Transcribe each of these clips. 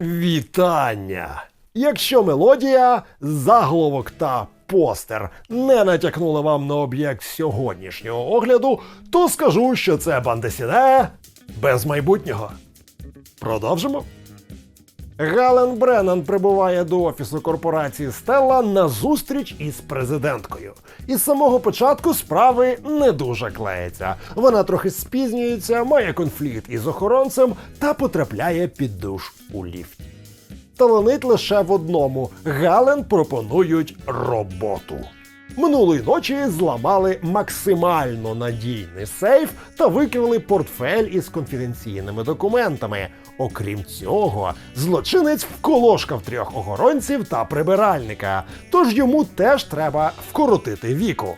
Вітання! Якщо мелодія, заголовок та постер не натякнули вам на об'єкт сьогоднішнього огляду, то скажу, що це бандесіне без майбутнього. Продовжимо. Гален Бреннан прибуває до офісу корпорації Стелла на зустріч із президенткою. І з самого початку справи не дуже клеїться. Вона трохи спізнюється, має конфлікт із охоронцем та потрапляє під душ у ліфті. Таланить лише в одному: Гален пропонують роботу. Минулої ночі зламали максимально надійний сейф та викрили портфель із конфіденційними документами. Окрім цього, злочинець вколошкав трьох охоронців та прибиральника, тож йому теж треба вкоротити віку.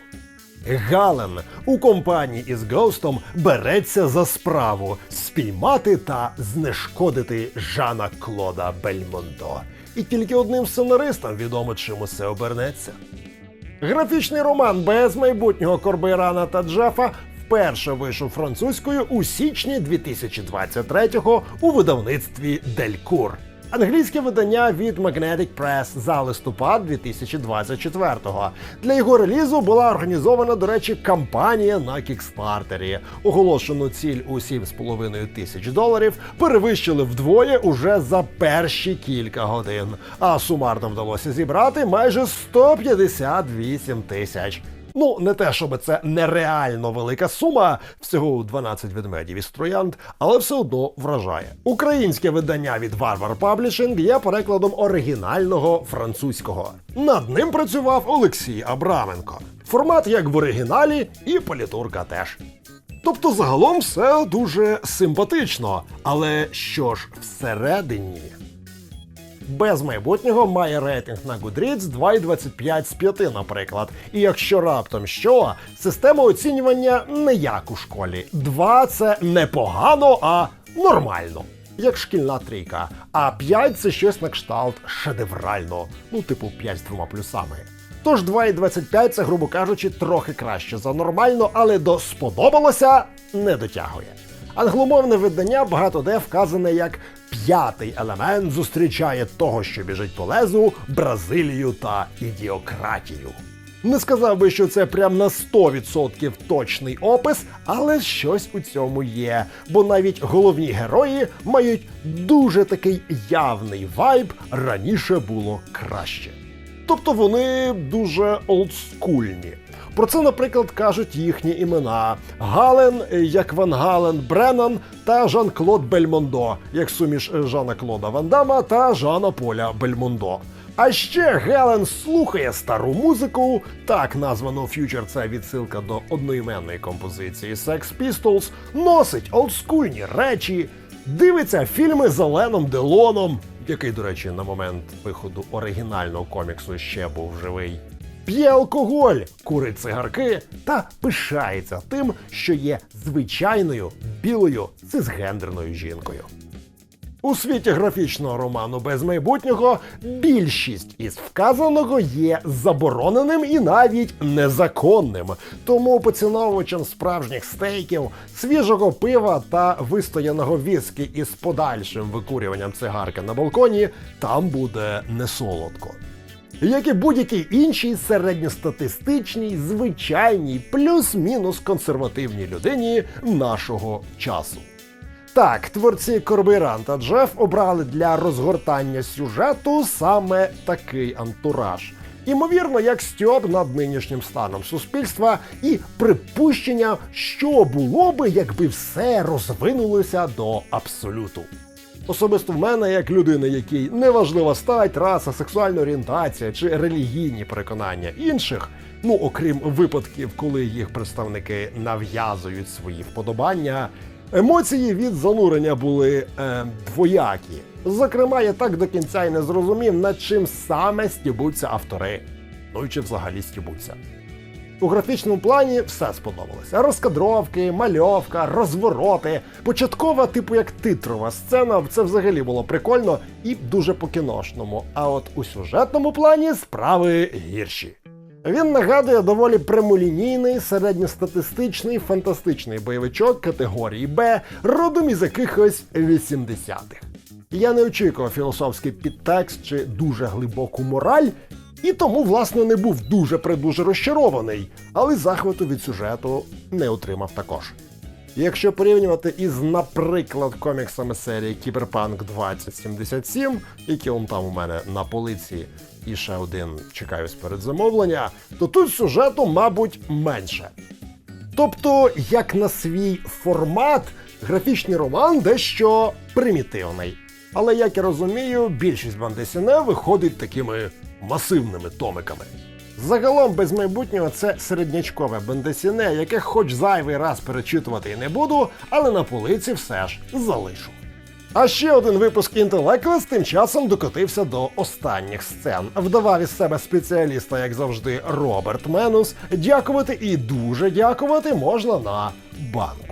Гален у компанії із Гоустом береться за справу спіймати та знешкодити Жана Клода Бельмондо. І тільки одним сценаристам відомо, чим усе обернеться. Графічний роман без майбутнього Корбейрана та Джефа вперше вийшов французькою у січні 2023-го у видавництві Делькур. Англійське видання від Magnetic Press за листопад 2024-го. Для його релізу була організована, до речі, кампанія на кікстартері. Оголошену ціль у 7,5 тисяч доларів перевищили вдвоє уже за перші кілька годин. А сумарно вдалося зібрати майже 158 тисяч. Ну, не те, щоб це нереально велика сума, всього 12 ведмедів із троянд, але все одно вражає. Українське видання від Варвар Publishing є перекладом оригінального французького. Над ним працював Олексій Абраменко. Формат як в оригіналі, і політурка теж. Тобто, загалом все дуже симпатично. Але що ж всередині? Без майбутнього має рейтинг на Goodreads 2,25 з 5, наприклад. І якщо раптом що, система оцінювання не як у школі. 2 – це не погано, а нормально. Як шкільна трійка. А 5 це щось на кшталт шедеврально. Ну, типу 5 з двома плюсами. Тож 2,25 це, грубо кажучи, трохи краще за нормально, але до сподобалося не дотягує. Англомовне видання багато де вказане як п'ятий елемент зустрічає того, що біжить по лезу, Бразилію та ідіократію. Не сказав би, що це прям на 100% точний опис, але щось у цьому є. Бо навіть головні герої мають дуже такий явний вайб раніше було краще. Тобто вони дуже олдскульні. Про це, наприклад, кажуть їхні імена: Гален, як Ван Гален Бреннан та Жан-Клод Бельмондо, як суміш Жана Клода Ван Дамма та Жана Поля Бельмондо. А ще Гелен слухає стару музику, так названу Future це відсилка до одноіменної композиції Sex Pistols, носить олдскульні речі, дивиться фільми з Оленом Делоном, який, до речі, на момент виходу оригінального коміксу ще був живий. П'є алкоголь, курить цигарки та пишається тим, що є звичайною білою цисгендерною жінкою. У світі графічного роману без майбутнього більшість із вказаного є забороненим і навіть незаконним. Тому поціновувачам справжніх стейків, свіжого пива та вистояного віскі із подальшим викурюванням цигарки на балконі там буде не солодко. Як і будь-якій іншій середньостатистичній, звичайній, плюс-мінус консервативній людині нашого часу. Так, творці Корбейран та Джеф обрали для розгортання сюжету саме такий антураж. Імовірно, як стьоп над нинішнім станом суспільства і припущення, що було би, якби все розвинулося до абсолюту. Особисто в мене, як людини, якій неважлива стать, раса, сексуальна орієнтація чи релігійні переконання інших, ну окрім випадків, коли їх представники нав'язують свої вподобання, емоції від занурення були е, двоякі. Зокрема, я так до кінця й не зрозумів, над чим саме стібуться автори. Ну і чи взагалі стібуться. У графічному плані все сподобалося. Розкадровки, мальовка, розвороти. Початкова, типу як титрова сцена, це взагалі було прикольно і дуже по-кіношному. А от у сюжетному плані справи гірші. Він нагадує доволі прямолінійний, середньостатистичний, фантастичний бойовичок категорії Б, родом із якихось 80-х. Я не очікував філософський підтекст чи дуже глибоку мораль, і тому, власне, не був дуже придуже розчарований, але захвату від сюжету не отримав також. Якщо порівнювати із, наприклад, коміксами серії Кіберпанк 2077, які он там у мене на полиці, і ще один чекаю з передзамовлення, то тут сюжету, мабуть, менше. Тобто, як на свій формат, графічний роман дещо примітивний. Але як я розумію, більшість бандесіне виходить такими масивними томиками. Загалом без майбутнього це середнячкове бандесіне, яке хоч зайвий раз перечитувати і не буду, але на полиці все ж залишу. А ще один випуск Intellectuals тим часом докотився до останніх сцен. Вдавав із себе спеціаліста, як завжди, Роберт Менус. Дякувати і дуже дякувати можна на банку.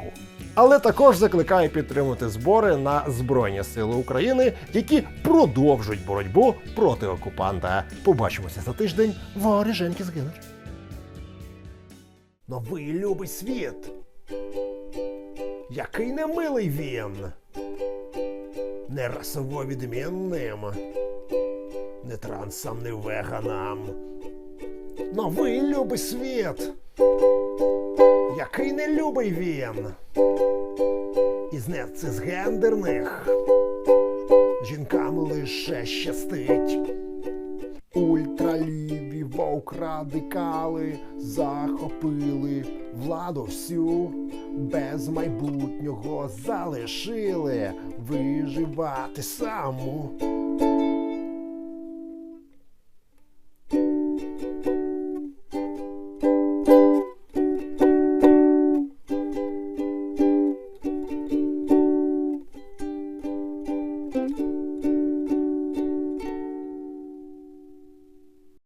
Але також закликаю підтримати збори на Збройні Сили України, які продовжують боротьбу проти окупанта. Побачимося за тиждень. Воріженьки згинуть. Новий любий світ. Який немилий він. Не расово відмінним. Не трансам, не веганам. Новий любий світ. Який нелюбий він. Із нецисгендерних жінкам лише щастить. Ультраліві вовк радикали захопили владу всю, без майбутнього залишили виживати саму.